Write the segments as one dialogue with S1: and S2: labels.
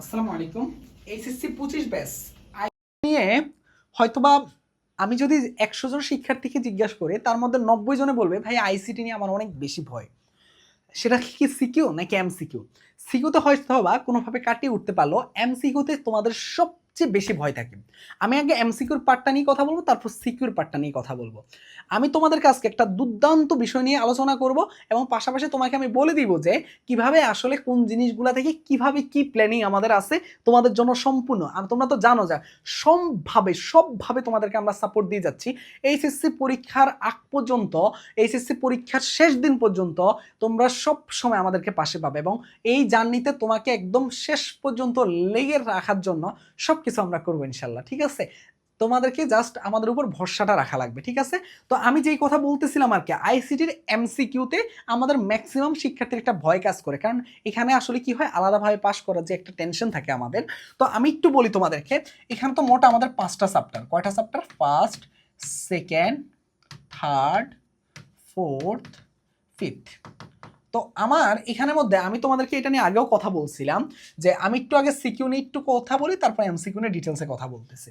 S1: আসসালামু আলাইকুম। এইচএসসি পঁচিশ ব্যাস। নিয়ে হয়তোবা আমি যদি একশো জন শিক্ষার্থীকে জিজ্ঞাসা করি, তার মধ্যে নব্বই জনে বলবে, ভাই আইসিটি নিয়ে আমার অনেক বেশি ভয়। সেটা কি সিকিউ নাকি এমসিকিউ সিকিউতে হয়তো বা কোনোভাবে কাটিয়ে উঠতে পারল। এম সিকিউতে তোমাদের সবচেয়ে বেশি ভয় থাকে। আমি আগে এমসিকিউর পার্টটা নিয়ে কথা বলব, তারপর সিকিউর পার্টটা নিয়ে কথা বলব। আমি তোমাদের কাছে একটা দুর্দান্ত বিষয় নিয়ে আলোচনা করব এবং পাশাপাশি তোমাকে আমি বলে দিব যে, কীভাবে আসলে কোন জিনিসগুলা থেকে কীভাবে কি প্ল্যানিং আমাদের আছে তোমাদের জন্য সম্পূর্ণ। আর তোমরা তো জানো যা, সবভাবে সবভাবে তোমাদেরকে আমরা সাপোর্ট দিয়ে যাচ্ছি। এইচএসসি পরীক্ষার আগ পর্যন্ত এইচএসসি পরীক্ষার শেষ দিন পর্যন্ত তোমরা সব সময় আমাদেরকে পাশে পাবে এবং এই জার্নিতে তোমাকে একদম শেষ পর্যন্ত লেগে রাখার জন্য সব কিছু আমরা করব ইনশাল্লাহ, ঠিক আছে? তোমাদেরকে জাস্ট আমাদের উপর ভরসাটা রাখা লাগবে, ঠিক আছে? তো আমি যেই কথা বলতেছিলাম আর কি আইসিটির এমসিকিউতে আমাদের ম্যাক্সিমাম শিক্ষার্থীর একটা ভয় কাজ করে। কারণ এখানে আসলে কি হয়, আলাদাভাবে পাশ করার যে একটা টেনশন থাকে আমাদের। তো আমি একটু বলি তোমাদেরকে, এখানে তো মোট আমাদের পাঁচটা চ্যাপ্টার কয়টা chapter first second third fourth fifth তো আমার এখানের মধ্যে আমি তোমাদেরকে এটা নিয়ে আগেও কথা বলছিলাম যে আমি একটু আগে সিকিউ নিয়ে একটু কথা বলি, তারপর এমসিকিউ নিয়ে ডিটেলসে কথা বলতেছি।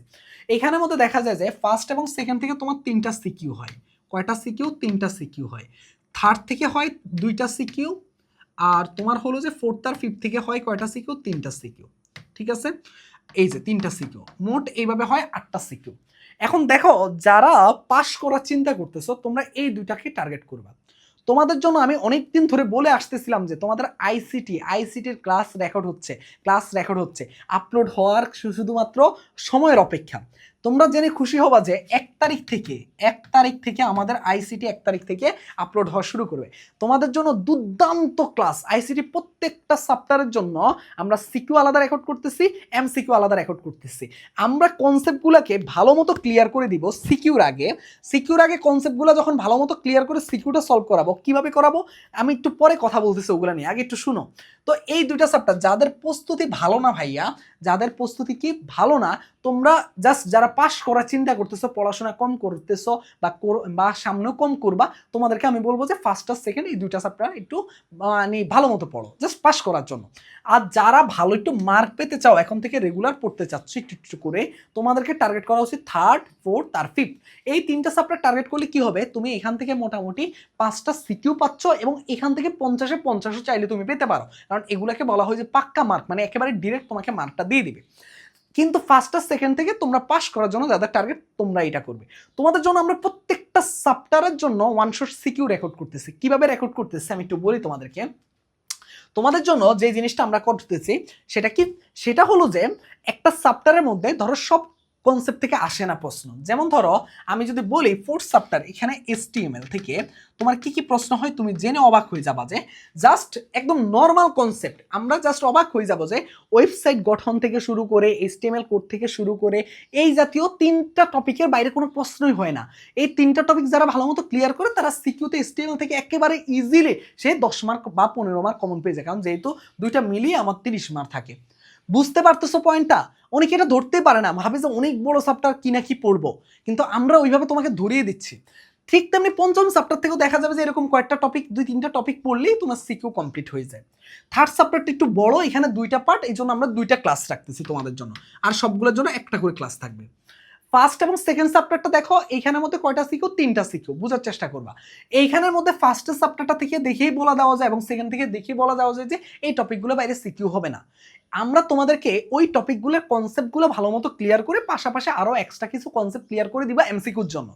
S1: এখানের মধ্যে দেখা যায় যে ফার্স্ট এবং সেকেন্ড থেকে তোমার তিনটা সিকিউ হয়। কয়টা সিকিউ? তিনটা সিকিউ হয়। থার্ড থেকে হয় দুইটা সিকিউ, আর তোমার হলো যে ফোর্থ আর ফিফথ থেকে হয় কয়টা সিকিউ? তিনটা সিকিউ। ঠিক আছে? এই যে তিনটা সিকিউ। মোট এইভাবে হয় আটটা সিকিউ। এখন দেখো, যারা পাশ করার চিন্তা করতেছো, তোমরা এই দুইটাকে টার্গেট করবা। তোমাদের জন্য আমি অনেক দিন ধরে বলে আসতেছিলাম যে তোমাদের আইসিটি আইসিটির ক্লাস রেকর্ড হচ্ছে ক্লাস রেকর্ড হচ্ছে আপলোড হওয়ার শুধুমাত্র সময়ের অপেক্ষা। তোমরা জেনে খুশি হবা যে এক তারিখ থেকে, এক তারিখ থেকে আমাদের আইসিটি এক তারিখ থেকে আপলোড হওয়া শুরু করবে। তোমাদের জন্য দুর্দান্ত ক্লাস আইসিটি প্রত্যেকটা সাপ্টারের জন্য আমরা সিকিউ আলাদা রেকর্ড করতেছি এম সিকিউ আলাদা রেকর্ড করতেছি। আমরা কনসেপ্টগুলোকে ভালো মতো ক্লিয়ার করে দিব সিকিউর আগে। সিকিউর আগে কনসেপ্টগুলো যখন ভালো মতো ক্লিয়ার করে সিকিউটা সলভ করাবো, কীভাবে করাবো? আমি একটু পরে কথা বলতেছি ওগুলো নিয়ে। আগে একটু শুনো। তো এই দুইটা চ্যাপ্টার যাদের প্রস্তুতি ভালো না ভাইয়া যাদের প্রস্তুতি কি ভালো না, তোমরা জাস্ট যারা পাশ করার চিন্তা করতেছো, পড়াশোনা কম করতেছো বা বা সামনেও কম করবা, তোমাদেরকে আমি বলব যে ফার্স্ট আর সেকেন্ড এই দুইটা চ্যাপ্টার একটু মানে ভালো মতো পড়ো জাস্ট পাশ করার জন্য। আর যারা ভালো একটু মার্ক পেতে চাও, এখন থেকে রেগুলার পড়তে চাচ্ছ একটু একটু করে, তোমাদেরকে টার্গেট করা উচিত থার্ড ফোর্থ আর ফিফথ এই তিনটা চ্যাপ্টার টার্গেট করলে কি হবে? তুমি এখান থেকে মোটামুটি পাঁচটা সিকিউ পাচ্ছ এবং এখান থেকে পঞ্চাশে পঞ্চাশও চাইলে তুমি পেতে পারো। কারণ এগুলাকে বলা হয় যে পাক্কা মার্ক মানে একেবারে ডিরেক্ট তোমাকে মার্কটা দিয়ে দিবে। কিন্তু ফার্স্ট আর সেকেন্ড থেকে তোমরা পাস করার জন্য যাদের টার্গেট তোমরা এটা করবে। তোমাদের জন্য আমরা প্রত্যেকটা সাপ্টারের জন্য ওয়ান শট সিকিউ রেকর্ড করতেছি। কীভাবে রেকর্ড করতেছি আমি একটু বলি তোমাদেরকে। তোমাদের জন্য যে জিনিসটা আমরা করতেছি, সেটা কি? সেটা হলো যে একটা সাপ্টারের মধ্যে ধরো সব কনসেপ্ট থেকে আসে না প্রশ্ন। যেমন ধরো, আমি যদি বলি ফোর্থ সাপ্টার এখানে এসটিএমএল থেকে তোমার কি কি প্রশ্ন হয় তুমি জেনে অবাক হয়ে যাবা যে জাস্ট একদম নর্মাল কনসেপ্ট আমরা জাস্ট অবাক হয়ে যাব যে ওয়েবসাইট গঠন থেকে শুরু করে এইচটিএমএল কোড থেকে শুরু করে, এই জাতীয় তিনটা টপিকের বাইরে কোনো প্রশ্নই হয় না। এই তিনটা টপিক যারা ভালো মতো ক্লিয়ার করে, তারা সিকিউতে এইচটিএমএল থেকে একেবারে ইজিলি সে দশ মার্ক বা পনেরো মার্ক কমন পেয়ে যায়। কারণ যেহেতু দুইটা মিলিয়ে আমার তিরিশ মার্ক থাকে। বুঝতে পারতেছো পয়েন্টটা অনেকে এটা ধরতে পারে না। ভাবে যে অনেক বড় সাপটার কি না কি পড়ব। কিন্তু আমরা ওইভাবে তোমাকে ধরিয়ে দিচ্ছি। ঠিক তেমনি পঞ্চম সাপ্টার থেকেও দেখা যাবে যে এরকম কয়েকটা টপিক দুই তিনটা টপিক পড়লেই তোমার সিকিউ কমপ্লিট হয়ে যায়। থার্ড সাপ্টারটা একটু বড়, এখানে দুইটা পার্ট এই জন্য আমরা দুইটা ক্লাস রাখতেছি তোমাদের জন্য। আর সবগুলোর জন্য একটা করে ক্লাস থাকবে। ফার্স্ট এবং সেকেন্ড সাবটারটা দেখো, এইখানের মধ্যে কয়টা সিকিউ তিনটা সিকিউ বোঝার চেষ্টা করবা। এইখানের মধ্যে ফার্স্টের সাপ্টারটা থেকে দেখেই বলা দেওয়া যায় এবং সেকেন্ড থেকে দেখেই বলা দেওয়া যায় যে, এই টপিকগুলো বাইরে সিকিউ হবে না। আমরা তোমাদেরকে ওই টপিকগুলোর কনসেপ্টগুলো ভালো মতো ক্লিয়ার করে পাশাপাশি আরও এক্সট্রা কিছু কনসেপ্ট ক্লিয়ার করে দিবা এমসিকিউর জন্য।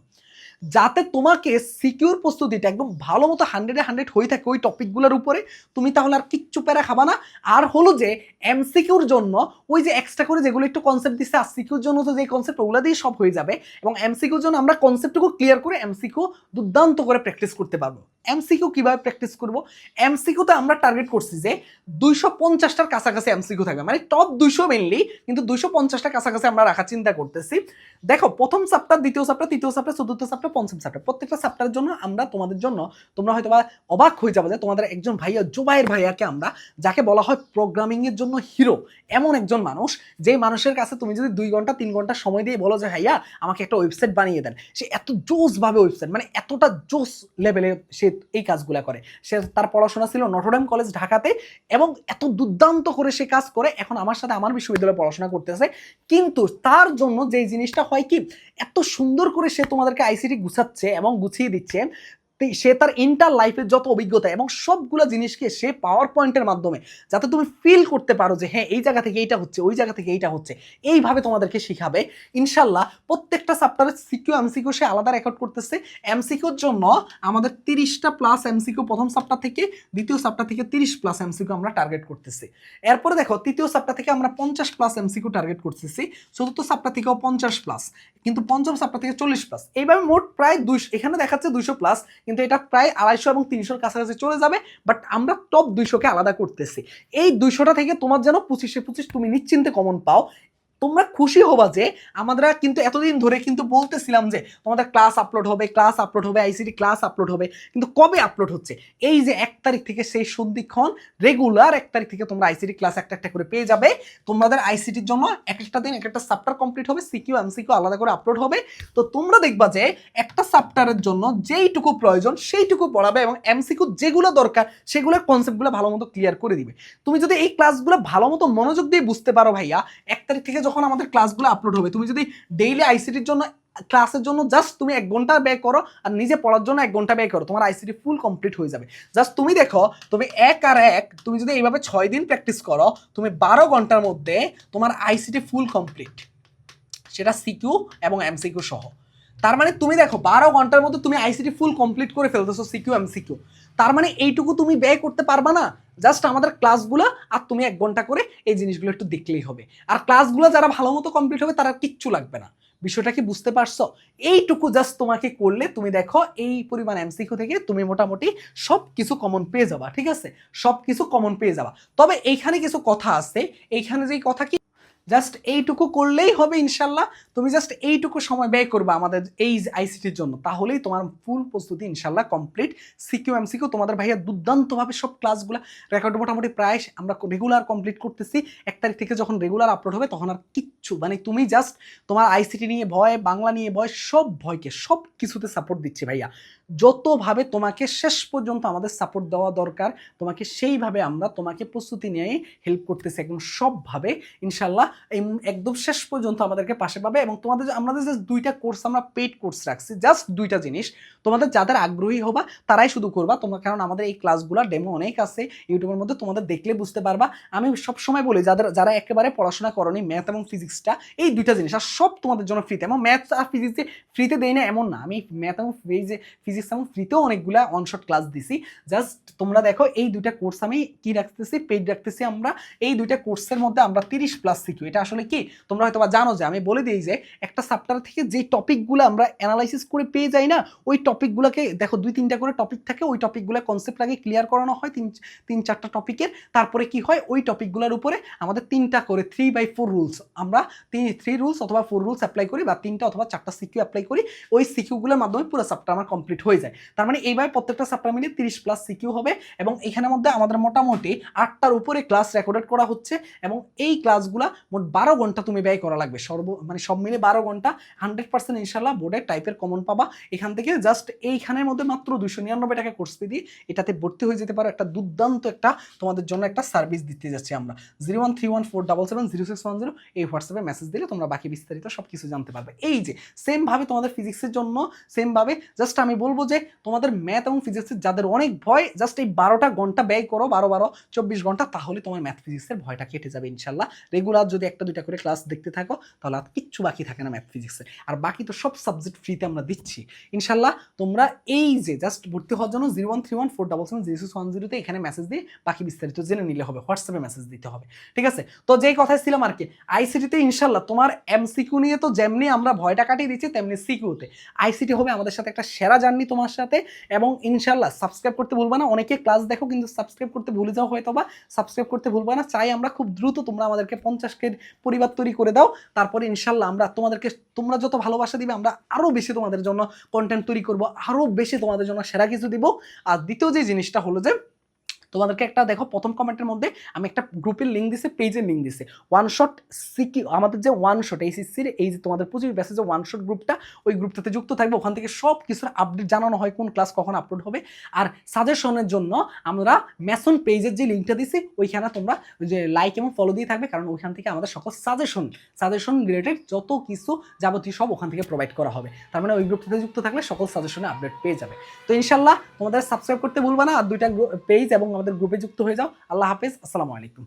S1: যাতে তোমাকে সিকিউর প্রস্তুতিটা একদম ভালো মতো হান্ড্রেডে হান্ড্রেড হয়ে থাকে ওই টপিকগুলোর উপরে, তুমি তাহলে আর কিচ্ছু প্যারা খাবা না। আর হলো যে এমসিকিউর জন্য ওই যে এক্সট্রা করে যেগুলো একটু কনসেপ্ট দিচ্ছে আর সিকিউর জন্য তো যে কনসেপ্ট ওগুলো দিয়ে সব হয়ে যাবে। এবং এমসিকিউর জন্য আমরা কনসেপ্টটুকু ক্লিয়ার করে এমসিকিউ দুর্দান্ত করে প্র্যাকটিস করতে পারব। এমসিকিউ কীভাবে প্র্যাকটিস করব? এমসিকিউতে আমরা টার্গেট করছি যে, দুইশো পঞ্চাশটার কাছাকাছি এমসিকিউ থাকবে। মানে টপ দুইশো মেনলি কিন্তু দুইশো পঞ্চাশটার কাছাকাছি আমরা রাখার চিন্তা করতেছি। দেখো, প্রথম সপ্তাহ দ্বিতীয় সপ্তাহ তৃতীয় সপ্তাহ চতুর্থ সপ্তাহ পঞ্চম চ্যাপ্টার। প্রত্যেকটা চ্যাপ্টারের জন্য আমরা তোমাদের জন্য তোমরা হয়তো বা অবাক হয়ে যাবে যে তোমাদের একজন ভাইয়া জুবাইর ভাইয়াকে আমরা, যাকে বলা হয় প্রোগ্রামিং এর জন্য হিরো এমন একজন মানুষ, যে মানুষের কাছে তুমি যদি দুই ঘণ্টা, তিন ঘণ্টা সময় দিয়ে বলো যে, ভাইয়া, আমাকে একটা ওয়েবসাইট বানিয়ে দেন। সে এত জোস ভাবে ওয়েবসাইট মানে এতটা জোস লেভেলে সে এই কাজগুলো করে। সে তার পড়াশোনা ছিল নটরডেম কলেজ ঢাকাতে এবং এত দুর্দান্ত করে সে কাজ করে। এখন আমার সাথে আমার বিশ্ববিদ্যালয়ে পড়াশোনা করতেছে। কিন্তু তার জন্য যে জিনিসটা হয় কি এত সুন্দর করে সে তোমাদেরকে আইসিটি গুছাচ্ছে এবং গুছিয়ে দিচ্ছে। সে তার ইন্টার লাইফের যত অভিজ্ঞতা এবং সবগুলো জিনিসকে সে পাওয়ার পয়েন্টের মাধ্যমে যাতে তুমি ফিল করতে পারো যে হ্যাঁ এই জায়গা থেকে এইটা হচ্ছে, ওই জায়গা থেকে এইটা হচ্ছে, এইভাবে তোমাদেরকে শিখাবে। ইনশাল্লাহ প্রত্যেকটা চ্যাপ্টারের সিকিউ এমসিকিউ সে আলাদা রেকর্ড করতেছে। এমসিকিউর জন্য আমাদের তিরিশটা প্লাস এমসিকিউ প্রথম চ্যাপ্টার থেকে দ্বিতীয় চ্যাপ্টার থেকে তিরিশ প্লাস এমসিকিউ আমরা টার্গেট করতেছি। এরপরে দেখো, তৃতীয় চ্যাপ্টার থেকে আমরা পঞ্চাশ প্লাস এমসিকিউ টার্গেট করতেছি। চতুর্থ চ্যাপ্টার থেকেও পঞ্চাশ প্লাস কিন্তু পঞ্চম চ্যাপ্টার থেকে চল্লিশ প্লাস এইভাবে মোট প্রায় দুইশো, এখানে দেখাচ্ছে দুইশো প্লাস কিন্তু এটা প্রায় আড়াইশো এবং তিনশোর কাছাকাছি চলে যাবে বাট আমরা টপ দুইশোকে আলাদা করতেছি। এই দুইশোটা থেকে তোমার যেন পঁচিশে পঁচিশ তুমি নিশ্চিন্তে কমন পাও। তোমরা খুশি হবা যে আমরা কিন্তু এতদিন ধরে কিন্তু বলতেছিলাম যে তোমাদের ক্লাস আপলোড হবে ক্লাস আপলোড হবে আইসিটি ক্লাস আপলোড হবে, কিন্তু কবে আপলোড হচ্ছে? এই যে এক তারিখ থেকে সেই সন্ধিক্ষণ রেগুলার এক তারিখ থেকে তোমরা আইসিটি ক্লাস একটা একটা করে পেয়ে যাবে। তোমাদের আইসিটির জন্য এক একটা দিন এক একটা সাপ্টার কমপ্লিট হবে সিকিউ এমসিকিউ আলাদা করে আপলোড হবে। তো তোমরা দেখবা যে একটা সাপ্টারের জন্য যেইটুকু প্রয়োজন সেইটুকু পড়াবে এবং এমসিকিউ যেগুলো দরকার সেগুলোর কনসেপ্টগুলো ভালো মতো ক্লিয়ার করে দিবে। তুমি যদি এই ক্লাসগুলো ভালো মতো মনোযোগ দিয়ে বুঝতে পারো ভাইয়া, এক তারিখ থেকে যখন আমাদের ক্লাসগুলো আপলোড হবে, তুমি যদি ডেইলি আইসিটির জন্য ক্লাসের জন্য জাস্ট তুমি এক ঘণ্টা ব্যয় করো আর নিজে পড়ার জন্য এক ঘণ্টা ব্যয় করো, তোমার আইসিটি ফুল কমপ্লিট হয়ে যাবে। জাস্ট তুমি দেখো, তুমি এক আর এক, তুমি যদি এইভাবে ছয় দিন প্র্যাকটিস করো, তুমি বারো ঘণ্টার মধ্যে তোমার আইসিটি ফুল কমপ্লিট সেটা সিকিউ এবং এমসিকিউ সহ। তার মানে তুমি দেখো, বারো ঘণ্টার মধ্যে তুমি আইসিটি ফুল কমপ্লিট করে ফেলতেছো সিকিউ এমসিকিউ তার মানে এইটুকু তুমি ব্যয় করতে পারবা না। জাস্ট আমাদের ক্লাসগুলো আর তুমি এক ঘণ্টা করে এই জিনিসগুলো একটু দেখলেই হবে। আর ক্লাসগুলো যারা ভালো মতো কমপ্লিট হবে, তারা কিচ্ছু লাগবে না। বিষয়টা কি বুঝতে পারছ? এইটুকু জাস্ট তোমাকে করলে তুমি দেখো এই পরিমাণ এমসিকিউ থেকে তুমি মোটামুটি সব কিছু কমন পেয়ে যাবা, ঠিক আছে? সব কিছু কমন পেয়ে যাবা। তবে এইখানে কিছু কথা আছে। এইখানে যেই কথা কি জাস্ট এইটুকু করলেই হবে ইনশাল্লাহ। তুমি জাস্ট এইটুকু সময় ব্যয় করবে আমাদের এই আইসিটির জন্য। তাহলেই তোমার ফুল প্রস্তুতি ইনশাল্লাহ কমপ্লিট সিকিউ এমসিকিউ তোমাদের ভাইয়া দুর্দান্তভাবে সব ক্লাসগুলো রেকর্ড মোটামুটি প্রায় আমরা রেগুলার কমপ্লিট করতেছি। এক তারিখ থেকে যখন রেগুলার আপলোড হবে, তখন আর কিচ্ছু মানে তুমি জাস্ট তোমার আইসিটি নিয়ে ভয়, বাংলা নিয়ে ভয়, সব ভয়কে, সব কিছুতে সাপোর্ট দিচ্ছি ভাইয়া। যতভাবে তোমাকে শেষ পর্যন্ত আমাদের সাপোর্ট দেওয়া দরকার, তোমাকে সেইভাবে আমরা তোমাকে প্রস্তুতি নিয়ে হেল্প করতেছি একদম সবভাবে। ইনশাল্লাহ এই একদম শেষ পর্যন্ত আমাদেরকে পাশে পাবে এবং তোমাদের আমাদের যে দুইটা কোর্স আমরা পেইড কোর্স রাখছি জাস্ট দুইটা জিনিস। তোমাদের যাদের আগ্রহী হবা, তারাই শুধু করবা। তোমরা কারণ আমাদের এই ক্লাসগুলো ডেমো অনেক আছে ইউটিউবের মধ্যে তোমাদের দেখলে বুঝতে পারবা। আমি সবসময় বলি, যাদের, যারা একেবারে পড়াশোনা করনি ম্যাথ এবং ফিজিক্সটা এই দুইটা জিনিস আর সব তোমাদের জন্য ফ্রিতে এবং ম্যাথ আর ফিজিক্সে ফ্রিতে দেই না, এমন না। আমি ম্যাথ এবং ফিজিক্স এবং ফ্রিতেও অনেকগুলা অনশট ক্লাস দিছি। জাস্ট তোমরা দেখো, এই দুইটা কোর্স আমি কি রাখতেছি? পেইড রাখতেছি আমরা। এই দুইটা কোর্সের মধ্যে আমরা তিরিশ প্লাস সিকিউ এটা আসলে কি? তোমরা হয়তো বা জানো যে, আমি বলে দিই যে, একটা সাপ্টার থেকে যে টপিকগুলো আমরা অ্যানালাইসিস করে পেয়ে যাই না, ওই টপিকগুলোকে দেখো, দুই তিনটা করে টপিক থাকে, ওই টপিকগুলো কনসেপ্ট আগে ক্লিয়ার করানো হয়, তিন তিন চারটা টপিকের তারপরে কি হয়? ওই টপিকগুলোর উপরে আমাদের তিনটা করে থ্রি বাই ফোর রুলস আমরা তিন থ্রি রুলস অথবা ফোর রুলস অ্যাপ্লাই করি বা তিনটা অথবা চারটা সিকিউ অ্যাপ্লাই করি। ওই সিকিউগুলোর মাধ্যমে পুরো সাপ্টার আমার কমপ্লিট হয়ে যায়। তার মানে এইভাবে প্রত্যেকটা সাপ্টার মিলিয়ে তিরিশ প্লাস সিকিউ হবে এবং এখানের মধ্যে আমাদের মোটামুটি আটটার উপরে ক্লাস রেকর্ডেড করা হচ্ছে এবং এই ক্লাসগুলো মোট বারো ঘণ্টা তুমি ব্যয় করা লাগবে। সর্ব মানে সব মিলে বারো ঘণ্টা হান্ড্রেড পার্সেন্ট ইনশাল্লাহ বোর্ডের টাইপের কমন পাবা। এখান থেকে জাস্ট এইখানের মধ্যে মাত্র দুশো নিরানব্বই টাকা কোর্স ফি দিয়ে এটাতে ভর্তি হয়ে যেতে পারো। একটা দুর্দান্ত একটা তোমাদের জন্য একটা সার্ভিস দিতে যাচ্ছি আমরা। Zero one three one four double seven zero six one zero এই হোয়াটসঅ্যাপে মেসেজ দিলে তোমরা বাকি বিস্তারিত সব কিছু জানতে পারবে। এই যে সেমভাবে তোমাদের ফিজিক্সের জন্য সেমভাবে জাস্ট আমি বলব যে তোমাদের ম্যাথ এবং ফিজিক্সের যাদের অনেক ভয় জাস্ট এই বারোটা ঘণ্টা ব্যয় করো, বারো বারো, চব্বিশ ঘণ্টা, তাহলে তোমার ম্যাথ ফিজিক্সের ভয়টা কেটে যাবে ইনশাল্লাহ। রেগুলার যদি একটা, দুইটা করে ক্লাস দেখতে থাকো, তাহলে আর কিচ্ছু বাকি থাকে না ম্যাথ ফিজিক্সের আর বাকি তো সব সাবজেক্ট ফ্রিতে আমরা দিচ্ছি। ইনশাল্লাহ তোমরা এই যে জাস্ট ভর্তি হওয়ার জন্য zero one three one four double seven zero six one জিরোতে এখানে মেসেজ দিয়ে বাকি বিস্তারিত জেনে নিলে হবে, হোয়াটসঅ্যাপে মেসেজ দিতে হবে। ঠিক আছে? তো যেই কথায় ছিলাম আর কি আইসিটিতে ইনশাল্লাহ তোমার এমসিকিউ নিয়ে তো যেমনি আমরা ভয়টা কাটিয়ে দিচ্ছি, তেমনি সিকিউতে আইসিটি হবে আমাদের সাথে একটা সেরা জার্নি তোমার সাথে এবং ইনশাল্লাহ সাবস্ক্রাইব করতে ভুলবা না। অনেকে ক্লাস দেখো কিন্তু সাবস্ক্রাইব করতে ভুলে যাও হয়তো বা। সাবস্ক্রাইব করতে ভুলবা না। চাই আমরা খুব দ্রুত তোমরা আমাদেরকে পঞ্চাশ কে পরিবার তৈরি করে দাও। তারপরে ইনশাল্লাহ আমরা তোমাদেরকে তোমরা যত ভালোবাসা দিবে, আমরা আরও বেশি তোমাদের জন্য কন্টেন্ট তৈরি করব। আরও বেশি তোমাদের জন্য সেরা কিছু দিব। আর দ্বিতীয় যে জিনিসটা হলো যে তোমাদেরকে একটা, দেখো, প্রথম কমেন্টের মধ্যে আমি একটা গ্রুপের লিঙ্ক দিছি পেজের লিঙ্ক দিছি। ওয়ান শট সিকি আমাদের যে ওয়ান শট এইচএসসির এই যে তোমাদের পঁচিশ ব্যাসের যে ওয়ান শট গ্রুপটা ওই গ্রুপটাতে যুক্ত থাকবে। ওখান থেকে সব কিছুর আপডেট জানানো হয়, কোন ক্লাস কখন আপলোড হবে। আর সাজেশনের জন্য আমরা ম্যাসন পেজের যে লিঙ্কটা দিছি, ওইখানে তোমরা যে লাইক এবং ফলো দিয়ে থাকবে। কারণ ওইখান থেকে আমাদের সকল সাজেশন সাজেশন রিলেটেড যত কিছু যাবতীয় সব ওখান থেকে প্রোভাইড করা হবে। তার মানে ওই গ্রুপটাতে যুক্ত থাকলে সকল সাজেশনে আপডেট পেয়ে যাবে। তো ইনশাল্লাহ তোমাদের সাবস্ক্রাইব করতে ভুলবা না। আর দুইটা পেজ এবং আমাদের গ্রুপে যুক্ত হয়ে যাও। আল্লাহ হাফেজ। আসসালামু আলাইকুম।